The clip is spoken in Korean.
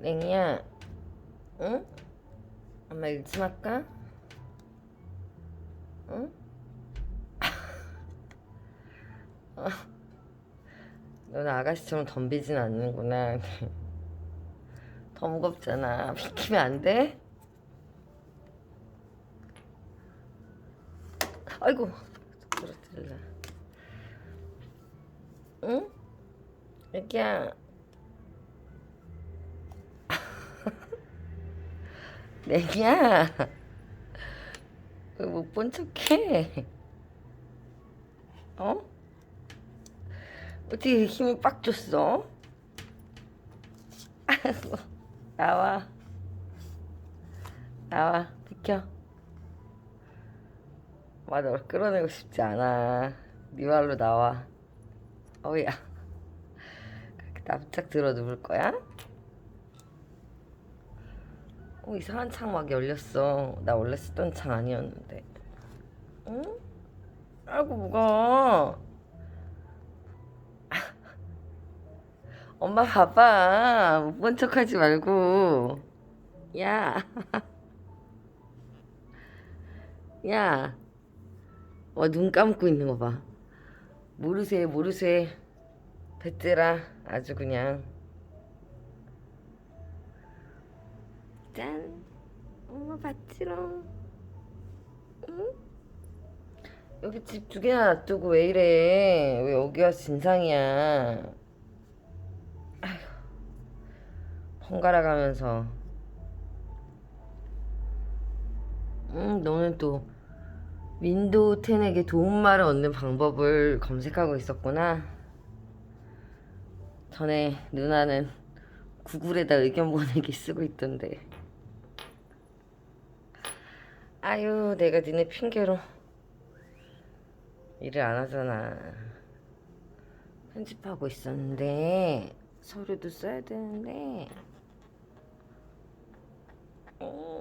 냉이야, 응? 엄마 일좀 할까? 응? 어. 너는 아가씨처럼 덤비진 않는구나. 더 무겁잖아. 비키면 안 돼? 아이고, 부러뜨릴라. 응? 애기야. 애기야. 왜 못 본 척해? 어? 어떻게 힘을 빡 줬어? 아이고, 나와. 나와, 비켜. 와, 널 끌어내고 싶지 않아. 네 말로 나와. 어우야. 그렇게 납작 들어 누울 거야? 어, 이상한 창 막 열렸어. 나 원래 쓰던 창 아니었는데. 응? 아이고, 뭐가. 엄마 봐봐. 못 본 척 하지 말고. 야. 야. 와, 눈 감고 있는 거 봐. 모르세, 모르세. 배째라. 아주 그냥. 짠. 엄마 봤지롱. 응? 여기 집 두 개나 놔두고 왜 이래? 왜 여기가 진상이야? 아휴. 번갈아 가면서. 응, 너는 또 윈도우 10에게 도움말을 얻는 방법을 검색하고 있었구나. 전에 누나는 구글에다 의견 보내기 쓰고 있던데. 아유, 내가 니네 핑계로 일을 안 하잖아. 편집하고 있었는데 서류도 써야 되는데. 음.